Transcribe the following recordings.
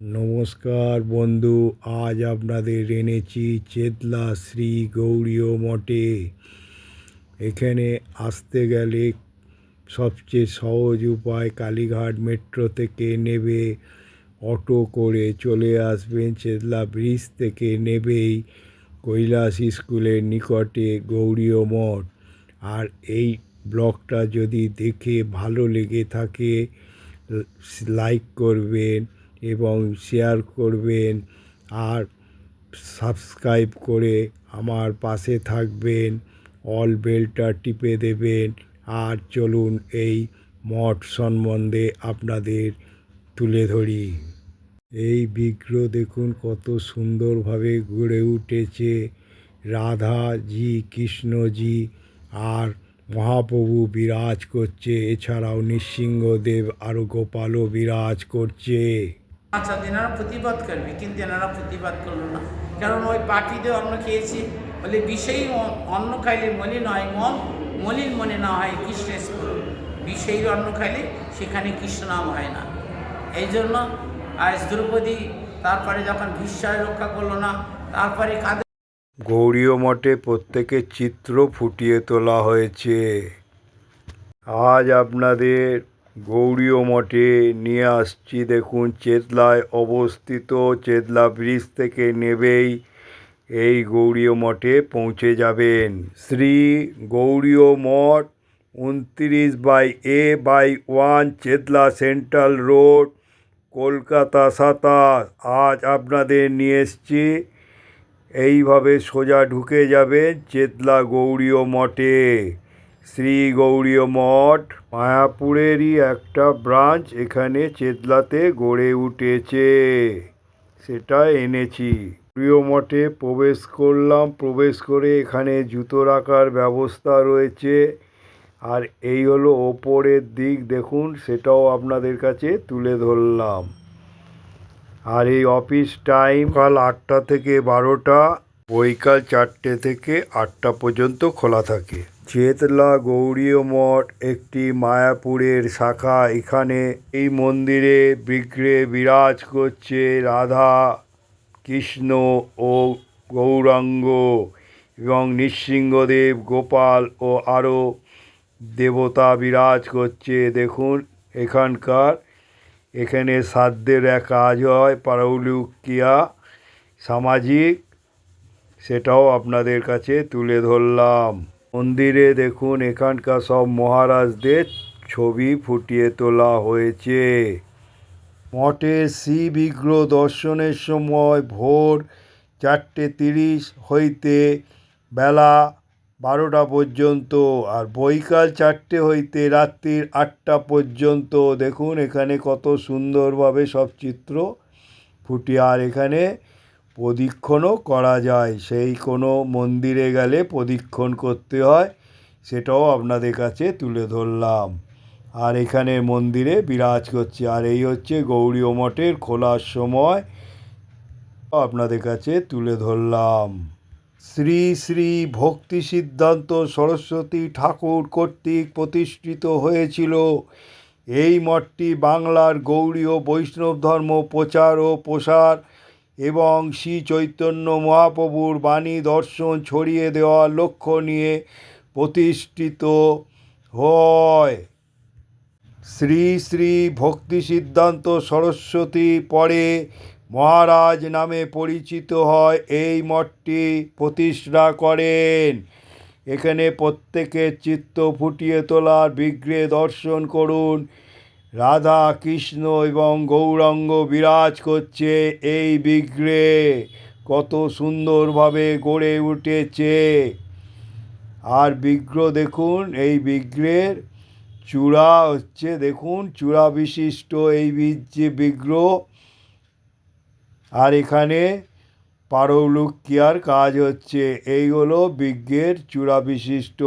নমস্কার বন্ধু, আজ আপনাদের এনেছি চেতলা শ্রী গৌরীয় মঠে। এখানে আসতে গেলে সবচেয়ে সহজ উপায় কালীঘাট মেট্রো থেকে নেবে, অটো করে চলে আসবেন চেতলা ব্রিজ থেকে নেবেই কৈলাস স্কুলের নিকটে গৌরীয় মঠ। আর এই ব্লগটা যদি দেখে ভালো লেগে থাকে লাইক করবেন এবং শেয়ার করবেন আর সাবস্ক্রাইব করে আমার পাশে থাকবেন। অল বেলটা টিপে দেবেন। আর চলুন এই মঠ সম্বন্ধে আপনাদের তুলে ধরি। এই বিগ্রহ দেখুন, কত সুন্দরভাবে গড়ে উঠেছে। রাধাজি, কৃষ্ণজি আর মহাপ্রভু বিরাজ করছে। এছাড়াও নৃসিংহদেব আরও গোপালও বিরাজ করছে। আচ্ছা এনারা প্রতিবাদ করবে কিন্তু এনারা প্রতিবাদ করল না। কারণ ওই পাখিতেও আমরা খেয়েছি, বলে বিষয়ী অ- অন্ন খাইলে মলিন হয় মন মলিন মনে না হয় কৃষ্ণের স্মরণ বিষয়ী অন্ন খাইলে সেখানে কৃষ্ণ নাম হয় না। এই জন্য আজ দ্রৌপদী তারপরে যখন বিশ্বাস রক্ষা করল না, তারপরে কাদের গৌরীয় মঠে প্রত্যেকের চিত্র ফুটিয়ে তোলা হয়েছে। আজ আপনাদের গৌরীয় মঠে নিয়ে আসছি দেখুন, চেতলায় অবস্থিত চেতলা ব্রিজ থেকে নেবেই এই গৌরীয় মঠে পৌঁছে যাবেন। শ্রী গৌরীয় মঠ উনত্রিশ by A by one Chetla central road, Kolkata সাতাশ। আজ আপনাদের নিয়ে এসছি। এইভাবে সোজা ঢুকে যাবেন চেতলা গৌরীয় মঠে। শ্রী গৌরীয় মঠ মায়াপুরেরই একটা ব্রাঞ্চ এখানে চেতলাতে গড়ে উঠেছে। সেটা এনেছি। প্রিয় মঠে প্রবেশ করলাম। প্রবেশ করে এখানে জুতো রাখার ব্যবস্থা রয়েছে। আর এই হলো ওপরের দিক। দেখুন, সেটাও আপনাদের কাছে তুলে ধরলাম। আর এই অফিস টাইম কাল আটটা থেকে বারোটা, বৈকাল চারটে থেকে আটটা পর্যন্ত খোলা থাকে। চেতলা গৌড়ীয় মঠ একটি মায়াপুরের শাখা। এখানে এই মন্দিরে বিগ্রে বিরাজ করছে রাধা, কৃষ্ণ ও গৌরাঙ্গ এবং নৃসিংহদেব, গোপাল ও আরও দেবতা বিরাজ করছে। দেখুন, এখানকার এখানে সাধ্যের এক কাজ হয়, পারৌলুকিয়া সামাজিক, সেটাও আপনাদের কাছে তুলে ধরলাম। মন্দিরে দেখুন, এখানকার সব মহারাজদের ছবি ফুটিয়ে তোলা হয়েছে। মঠে শ্রী বিগ্রহ দর্শনের সময় ভোর চারটে তিরিশ হইতে বেলা বারোটা পর্যন্ত আর বৈকাল চারটে হইতে রাত্রির আটটা পর্যন্ত। দেখুন, এখানে কত সুন্দরভাবে সব চিত্র ফুটিয়ে আর এখানে প্রদীক্ষণও করা যায়। সেই কোনো মন্দিরে গেলে প্রদীক্ষণ করতে হয়, সেটাও আপনাদের কাছে তুলে ধরলাম। আর এখানে মন্দিরে বিরাজ করছে। আর এই হচ্ছে গৌরীয় মঠের খোলার সময় আপনাদের কাছে তুলে ধরলাম। শ্রী শ্রী ভক্তি সিদ্ধান্ত সরস্বতী ঠাকুর কর্তৃক প্রতিষ্ঠিত হয়েছিল। এই মঠটি বাংলার গৌড়ীয় বৈষ্ণব ধর্ম প্রচার ও প্রসার এবং শ্রী চৈতন্য মহাপ্রভুর বাণী দর্শন ছড়িয়ে দেওয়ার লক্ষ্য নিয়ে প্রতিষ্ঠিত হয়। শ্রী শ্রী ভক্তি সিদ্ধান্ত সরস্বতী পরে মহারাজ নামে পরিচিত হয়, এই মঠটি প্রতিষ্ঠা করেন। এখানে প্রত্যেকের চিত্ত ফুটিয়ে তোলার বিগ্রহে দর্শন করুন। রাধা কৃষ্ণ এবং গৌরাঙ্গ বিরাজ করছে এই বিগ্রহে। কত সুন্দরভাবে গড়ে উঠেছে। আর বিগ্রহ দেখুন, এই বিগ্রহের চূড়া হচ্ছে, দেখুন, চূড়া বিশিষ্ট এই যে বিগ্রহ। আর এখানে পারৌলুকিয়ার কাজ হচ্ছে, এই হলো বিজ্ঞের চূড়া বিশিষ্ট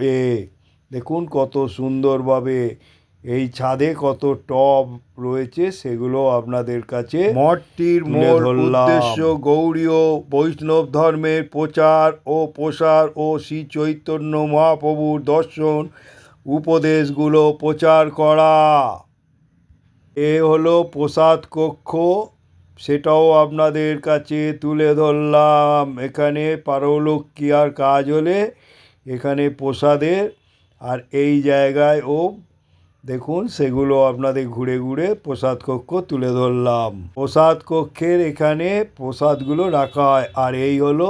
এ। দেখুন কত সুন্দরভাবে এই ছাদে কত টব রয়েছে সেগুলো আপনাদের কাছে মঠটির মূল উদ্দেশ্য গৌড়ীয় বৈষ্ণব ধর্মের প্রচার ও প্রসার ও শ্রী চৈতন্য মহাপ্রভুর দর্শন উপদেশগুলো প্রচার করা। এ হলো প্রসাদ কক্ষ। সেটাও আপনাদের কাছে তুলে ধরলাম। এখানে পারলক্ষ্মী আর কাজ হলে এখানে প্রসাদের আর এই জায়গায় ও দেখুন সেগুলো আপনাদের ঘুরে ঘুরে প্রসাদ কক্ষ তুলে ধরলাম। প্রসাদ কক্ষের এখানে প্রসাদগুলো রাখা হয় আর এই হলো।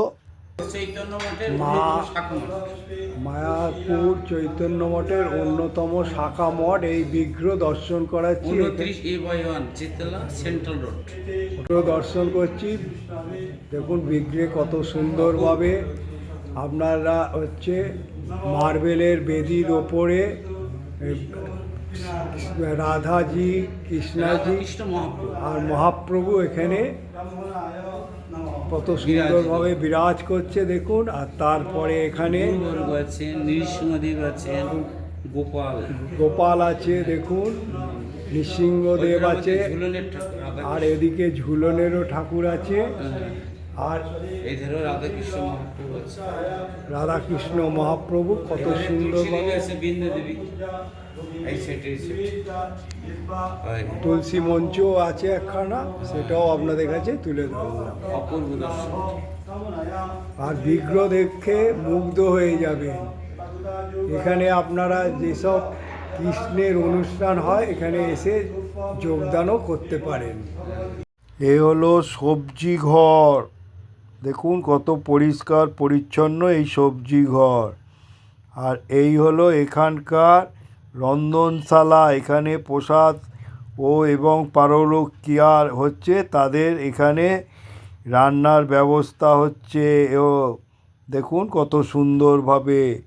মায়াপুর চৈতন্য মঠের অন্যতম শাখা মঠ। এই বিগ্রহ দর্শন করাচ্ছি। সেন্ট্রাল দর্শন করছি। দেখুন বিগ্রহে কত সুন্দরভাবে আপনারা হচ্ছে মার্বেলের বেদির ওপরে রাধাজি কৃষ্ণাজি আর মহাপ্রভু এখানে কত সুন্দরভাবে বিরাজ করছে দেখুন আর তারপরে এখানে নৃসিংহদেব আছেন গোপাল। গোপাল আছে দেখুন নৃসিংহদেব আছে আর এদিকে ঝুলনেরও ঠাকুর আছে আর এই ধরো রাধাকৃষ্ণ মহাপ্রভু আছে। রাধাকৃষ্ণ মহাপ্রভু কত এখানে তুলসী সুন্দরভাবে আছে এই। তুলসী মঞ্চও আছে একখানা সেটাও আপনাদের কাছে তুলে ধরলাম অপূর্ব আর বিগ্রহ দেখে মুগ্ধ হয়ে যাবেন। এখানে আপনারা যেসব কৃষ্ণের অনুষ্ঠান হয় এখানে এসে যোগদানও করতে পারেন। এ হলো সবজি ঘর। দেখুন কত পরিষ্কার পরিচ্ছন্ন এই সবজি ঘর। আর এই হলো এখানকার রন্ধনশালা, এখানে প্রসাদ ও এবং পারলকিয়ার হচ্ছে তাদের এখানে রান্নার ব্যবস্থা হচ্ছে। ও, দেখুন কত সুন্দরভাবে।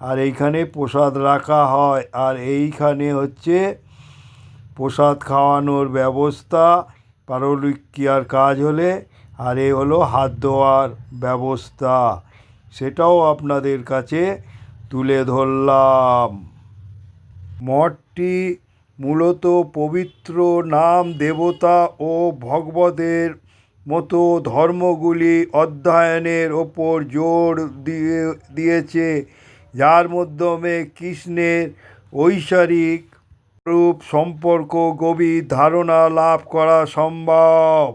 আর এইখানে প্রসাদ রাখা হয়। আর এইখানে হচ্ছে প্রসাদ খাওয়ানোর ব্যবস্থা পারলিক পারলিকিয়ার কাজ হলে। আর এ হলো হাত ধোয়ার ব্যবস্থা। সেটাও আপনাদের কাছে তুলে ধরলাম। মঠটি মূলত পবিত্র নাম দেবতা ও ভগবতের মতো ধর্মগুলি অধ্যয়নের ওপর জোর দিয়ে, দিয়েছে, যার মাধ্যমে কৃষ্ণের ঐশ্বরিক রূপ সম্পর্ক, গভীর ধারণা লাভ করা সম্ভব।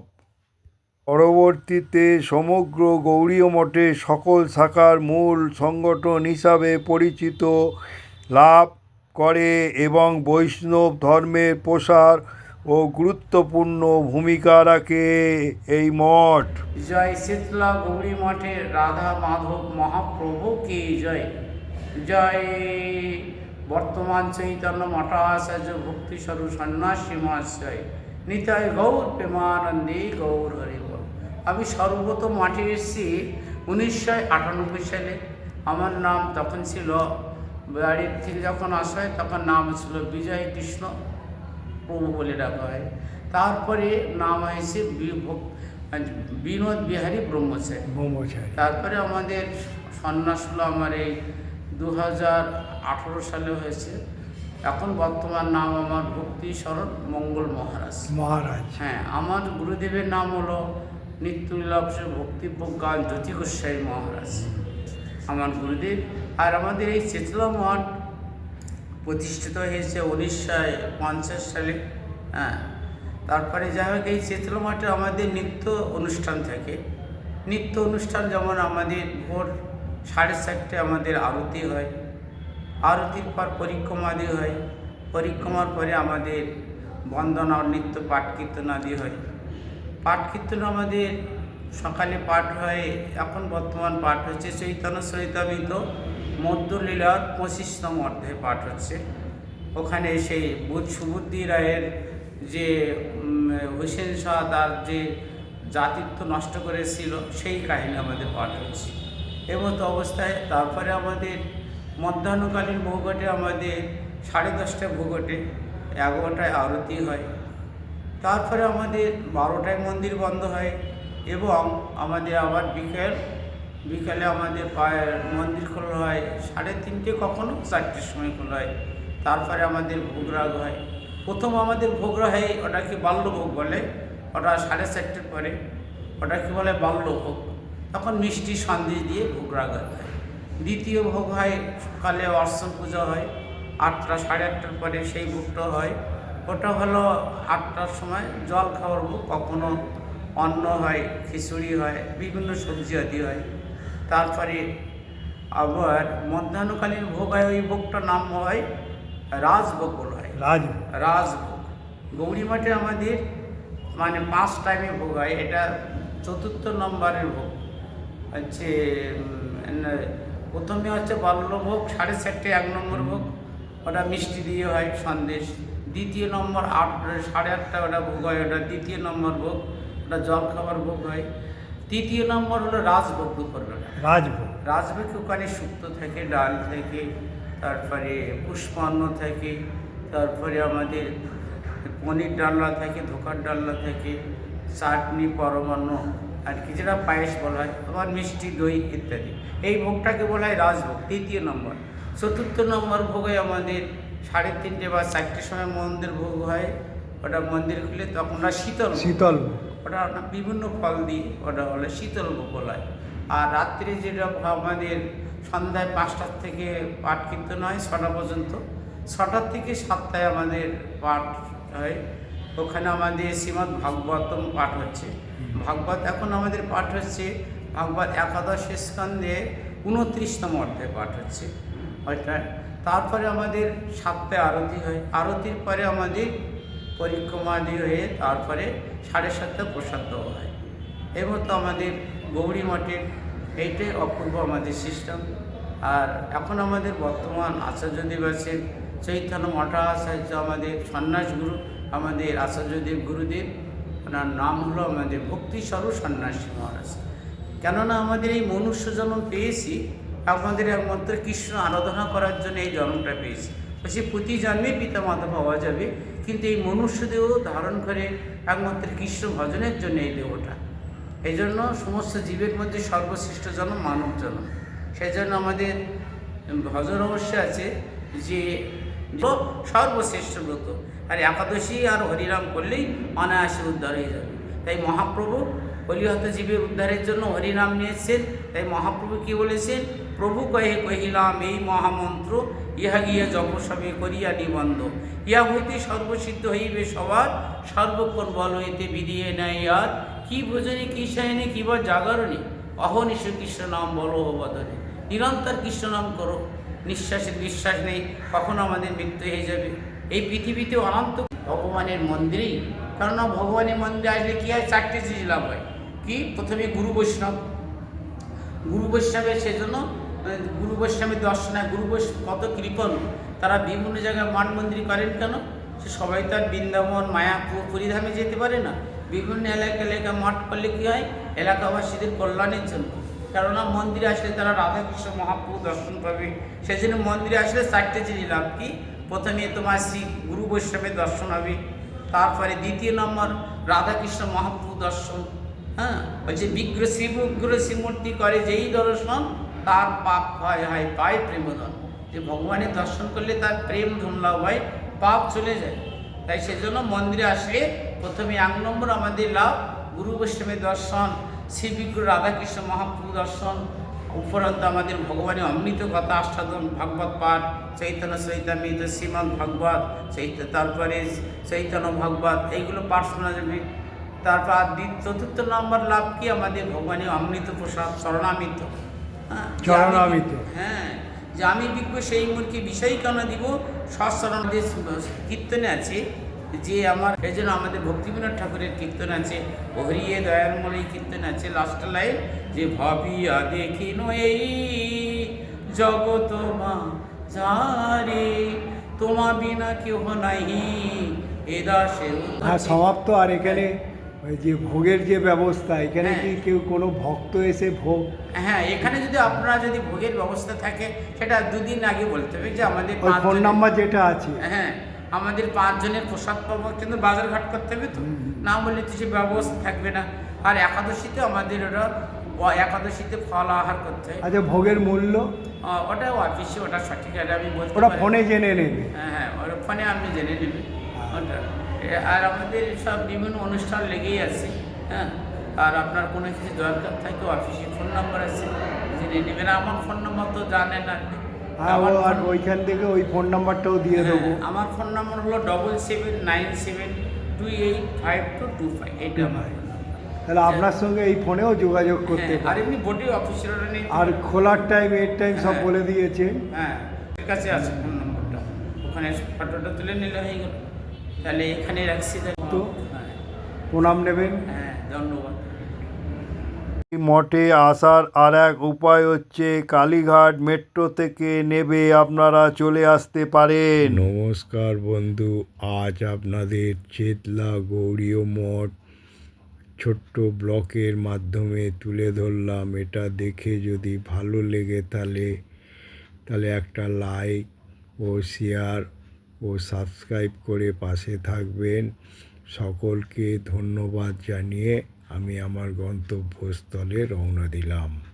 পরবর্তীতে সমগ্র গৌড়ীয় মঠে সকল শাখার মূল সংগঠন হিসাবে পরিচিত লাভ করে এবং বৈষ্ণব ধর্মের প্রসার ও গুরুত্বপূর্ণ ভূমিকা রাখে এই মঠ। জয় শীতলা গৌরী মঠের রাধা মাধব মহাপ্রভু কি জয়। জয়। বর্তমান চৈতন্য মঠাচার্য ভক্তি স্বরূপ সন্ন্যাসী মহাশয়। নিতাই গৌর প্রেমানন্দে গৌর হরিব আমি সর্বপ্রথম মাঠে এসেছি উনিশশো আটানব্বই সালে। আমার নাম তখন ছিল বাড়ির থেকে যখন আসা হয় তখন নাম ছিল বিজয় কৃষ্ণ প্রভু বলে ডাকা হয়। তারপরে নাম হয়েছে বিনোদ বিহারী ব্রহ্মচারী। ব্রহ্মচারী। তারপরে আমাদের সন্ন্যাস হলো আমার এই দু হাজার আঠেরো সালে হয়েছে। এখন বর্তমান নাম আমার ভক্তি শরণ মঙ্গল মহারাজ। মহারাজ। হ্যাঁ আমার গুরুদেবের নাম হলো নিত্যলীলাভ ভক্তি প্রজ্ঞান জ্যোতি গোস্বাই মহারাজ। আমার গুরুদেব। আর আমাদের এই চেতলা মঠ প্রতিষ্ঠিত হয়েছে উনিশশো পঞ্চাশ সালে। হ্যাঁ তারপরে যাই হোক, এই চেতলা মাঠে আমাদের নিত্য অনুষ্ঠান থাকে। নিত্য অনুষ্ঠান যেমন আমাদের ভোর সাড়ে চারটে আমাদের আরতি হয়। আরতির পর পরিক্রমাদি হয়। পরিক্রমার পরে আমাদের বন্দনা নিত্য পাঠ কীর্তন আদি হয়। পাঠ কীর্তন আমাদের সকালে পাঠ হয়, এখন বর্তমান পাঠ হচ্ছে চৈতন্য চরিতামিত মধ্যলীলার পঁচিশতম অধ্যায় পাঠ হচ্ছে। ওখানে সেই বুধ সুবুদ্ধি রায়ের যে হুসেন শাহ তার যে জাতিত্ব নষ্ট করেছিল, সেই কাহিনী আমাদের পাঠ হচ্ছে। এমতো অবস্থায় তারপরে আমাদের মধ্যাহ্নকালীন ভোগটে আমাদের সাড়ে দশটা ভোগটে এগারোটায় আরতি হয়। তারপরে আমাদের বারোটায় মন্দির বন্ধ হয় এবং আমাদের আবার বিকেল, বিকেলে আমাদের মন্দির খোলা হয়, সাড়ে তিনটে কখনো, চারটের সময় খোলা হয়। তারপরে আমাদের ভোগরাগ হয়। প্রথম আমাদের ভোগরা হয়, ওটাকে বাল্যভোগ বলে। ওটা সাড়ে চারটের পরে, ওটাকে বলে বাল্যভোগ। তখন মিষ্টি সন্দেশ দিয়ে ভোগরাগ হয়। দ্বিতীয় ভোগ হয়, সকালে অর্চন পুজো হয়। আটটা, সাড়ে আটটার পরে সেই ভোগটা হয়। ওটা হলো আটটার সময় জল খাওয়ার ভোগ, কখনো অন্ন হয় খিচুড়ি হয় বিভিন্ন সবজি আদি হয়। তারপরে আবার মধ্যাহ্নকালীন ভোগ হয় ওই ভোগটার নাম হয় রাজভোগ বলা হয়। রাজ রাজভোগ। গৌরী মাঠে আমাদের মানে পাঁচ টাইমে ভোগ হয় এটা চতুর্থ নম্বরের ভোগ। হচ্ছে প্রথমে হচ্ছে বাল্যভোগ সাড়ে চারটে এক নম্বর ভোগ। ওটা মিষ্টি দিয়ে হয় সন্দেশ। দ্বিতীয় নম্বর আট সাড়ে আটটা ওটা ভোগ হয় ওটা দ্বিতীয় নম্বর ভোগ। ওটা জল খাবার ভোগ হয়। তৃতীয় নম্বর হলো রাজভোগ দুপুরবেলা রাজভোগ। রাজভোগ ওখানে শুক্তো থাকে ডাল থাকে তারপরে পুষ্পান্ন থাকে তারপরে আমাদের পনির ডালনা থাকে ধোকার ডালনা থাকে চাটনি পরমান্ন আর কি যেটা পায়েস বলা হয় আবার মিষ্টি দই ইত্যাদি। এই ভোগটাকে বলা হয় রাজভোগ তৃতীয় নম্বর। চতুর্থ নম্বর ভোগে আমাদের সাড়ে তিনটে বা চারটের সময় মন্দির ভোগ হয়। ওটা মন্দির খুলে তখন শীতল শীতল ভোগ। ওটা বিভিন্ন ফল দিয়ে ওটা হলো শীতল ভোগ বলায় আর রাত্রে যেটা আমাদের সন্ধ্যায় পাঁচটার থেকে পাঠ কীর্তন হয় ছটা পর্যন্ত। ছটার থেকে সাতটায় আমাদের পাঠ হয়। ওখানে আমাদের শ্রীমৎ ভাগবতম পাঠ হচ্ছে। ভাগবত এখন আমাদের পাঠ হচ্ছে ভাগবত একাদশ স্কন্ধে উনত্রিশতম অধ্যায় পাঠ হচ্ছে। ওইটা তারপরে আমাদের সাতটায় আরতি হয়। আরতির পরে আমাদের পরিক্রমা দিয়ে হয়ে তারপরে সাড়ে সাতটা প্রসাদ দেওয়া হয়। এই তো আমাদের গৌরী মঠের এইটাই অপূর্ব আমাদের সিস্টেম। আর এখন আমাদের বর্তমান আচার্যদেব আছেন চৈতন্য মঠাচার্য আমাদের সন্ন্যাস গুরু, আমাদের আচার্যদেব গুরুদেব, ওনার নাম হলো আমাদের ভক্তিস্বরূপ সন্ন্যাসী মহারাজ। কেননা আমাদের এই মনুষ্য জন্ম পেয়েছি আমাদের একমাত্র কৃষ্ণ আরাধনা করার জন্য এই জন্মটা পেয়েছি। বলছি প্রতি জন্মে পিতা মাতা পাওয়া যাবে, কিন্তু এই মনুষ্য দেহ ধারণ করে একমাত্র কৃষ্ণ ভজনের জন্য এই দেহটা। এই জন্য সমস্ত জীবের মধ্যে সর্বশ্রেষ্ঠ জন্ম মানব জন্ম। সেই জন্য আমাদের ভজন অবশ্য আছে যে, সর্বশ্রেষ্ঠ ব্রত। আর একাদশী আর হরিনাম করলেই অনায়াসে উদ্ধার হয়ে যাবে। তাই মহাপ্রভু কলিহত জীবের উদ্ধারের জন্য হরিনাম নিয়েছেন। তাই মহাপ্রভু কি বলেছেন? প্রভু কহে কহিলাম এই মহামন্ত্র, ইহা গিয়া জপসবে করিয়া নিবন্ধ। ইহা হইতে সর্বসিদ্ধ হইবে সবার, সর্বক্ষণ বল হইতে বিধিয়ে নেয় আর। কি ভোজনে, কি সায়নে কিবা জাগরণে অহনিশ কৃষ্ণ নাম বলো নিরন্তর কৃষ্ণ নাম করো নিঃশ্বাসের বিশ্বাস নেই, কখন আমাদের মৃত্যু হয়ে যাবে। এই পৃথিবীতে অনন্ত ভগবানের মন্দিরেই, কেননা ভগবানের মন্দিরে আসলে কী হয়? চারটে জিনিস লাভ হয়। কি? প্রথমে গুরু বৈষ্ণব। গুরু বৈষ্ণবের সেজন্য গুরু বৈষ্ণবের দর্শনে গুরু বৈষ্ণব কত কৃপণ তারা বিভিন্ন জায়গায় মান মন্দির করেন কেন? সে সবাই তো আর বৃন্দাবন, মায়াপুর, পুরীধামে যেতে পারে না। বিভিন্ন এলাকা এলাকা মঠ করলে কী হয়? এলাকাবাসীদের কল্যাণের জন্য। কেননা মন্দিরে আসলে তারা রাধাকৃষ্ণ মহাপ্রভু দর্শন পাবে। সেই জন্য মন্দিরে আসলে চারটে জিনিস লাভ কি? প্রথমে তোমার শ্রী গুরু বৈষ্ণবের দর্শন হবে। তারপরে দ্বিতীয় নম্বর রাধাকৃষ্ণ মহাপ্রভু দর্শন। হ্যাঁ? বলছে বিগ্রহ শিব উগ্র শ্রীমূর্তি করে যেই দর্শন তার পাপ হয় হয় পায় প্রেমধন। যে ভগবানের দর্শন করলে তার প্রেম ধন লাভ হয়, পাপ চলে যায়। তাই সেজন্য মন্দিরে আসলে প্রথমে এক নম্বর আমাদের লাভ গুরু বৈষ্ণবের দর্শন, শ্রী বিগ্রহ রাধাকৃষ্ণ মহাপ্রভু দর্শন। উপরন্ত আমাদের ভগবানের অমৃত কথা, আস্বাদন, ভাগবত পাঠ, চৈতন্য চৈতামৃত, শ্রীমদ ভাগবত, চৈত, তারপরে চৈতন্য ভাগবত, এইগুলো পাঠ শোনা যাবে। তারপর চতুর্থ নম্বর লাভ কি? আমাদের ভগবানের অমৃত প্রসাদ, চরণামৃত। হ্যাঁ, যে আমি- চরণামৃত। হ্যাঁ যে আমি বিজ্ঞ সেই মূর্তি বিষয় কেন দিব সৎসরণ কীর্তনে আছে যে আমার এই জন্য আমাদের ভক্তিবিনোদ ঠাকুরের কীর্তন আছে হরিয়ে দয়ালমল এই কীর্তন আছে লাস্ট লাইন যে ভাবিয়া দেখিন এই জগত মা যারে তোমা বিনা কেহ নাহি এ দাসে হ্যাঁ সমাপ্ত আর এখানে ওই যে ভোগের যে ব্যবস্থা এখানে কি হ্যাঁ। কেউ কোনো ভক্ত এসে ভোগ? হ্যাঁ এখানে যদি আপনারা যদি ভোগের ব্যবস্থা থাকে সেটা দুদিন আগে বলতে হবে যে আমাদের ফোন নাম্বার যেটা আছে। হ্যাঁ আমাদের পাঁচজনের প্রসাদ পাবো কিন্তু বাজার ঘাট করতে হবে তো। না বললে তো সে ব্যবস্থা থাকবে না। আর একাদশীতে আমাদের ওরা একাদশীতে ফল আহার করতে হয়। আচ্ছা ভোগের মূল্য? ওটা অফিসে ওটা সঠিক আমি বলতে ওটা ফোনে জেনে নেবে। হ্যাঁ হ্যাঁ ওটা ফোনে আপনি জেনে নেবেন। ওটা। এ- আর আমাদের সব বিভিন্ন অনুষ্ঠান লেগেই আছে হ্যাঁ? আর আপনার কোনো কিছু দরকার থাকে অফিসে ফোন নাম্বার আছে জেনে নেবেন। আমার ফোন নাম্বার তো জানেন আপনি হ্যাঁ আর ওইখান থেকে ওই ফোন নাম্বারটাও দিয়ে হ্যাঁ, দেবো। আমার ফোন নাম্বার হলো double seven nine seven two eight five two two five এইটা আমার phone তাহলে আপনার সঙ্গে এই ফোনেও যোগাযোগ করতে হ্যাঁ, আর এমনি বডি অফিসিয়াল নেই আর খোলার টাইম এর টাইম সব হ্যাঁ। বলে দিয়েছে। হ্যাঁ ঠিক কাছে আছে ফোন নম্বরটা ওখানে ফটোটা তুলে নিলে হয়ে গেল। তাহলে এখানে রাখছি তো? হ্যাঁ। প্রণাম নেবেন। হ্যাঁ ধন্যবাদ। মঠে আসার আর এক উপায় হচ্ছে কালীঘাট মেট্রো থেকে নেবে আপনারা চলে আসতে পারেন। নমস্কার বন্ধু আজ আপনাদের চেতলা গৌরীয় মঠ ছোট্ট ব্লকের মাধ্যমে তুলে ধরলাম। এটা দেখে যদি ভালো লেগে তাহলে তাহলে একটা লাইক ও শেয়ার ও সাবস্ক্রাইব করে পাশে থাকবেন। সকলকে ধন্যবাদ জানিয়ে আমি আমার গন্তব্যস্থলে রওনা দিলাম।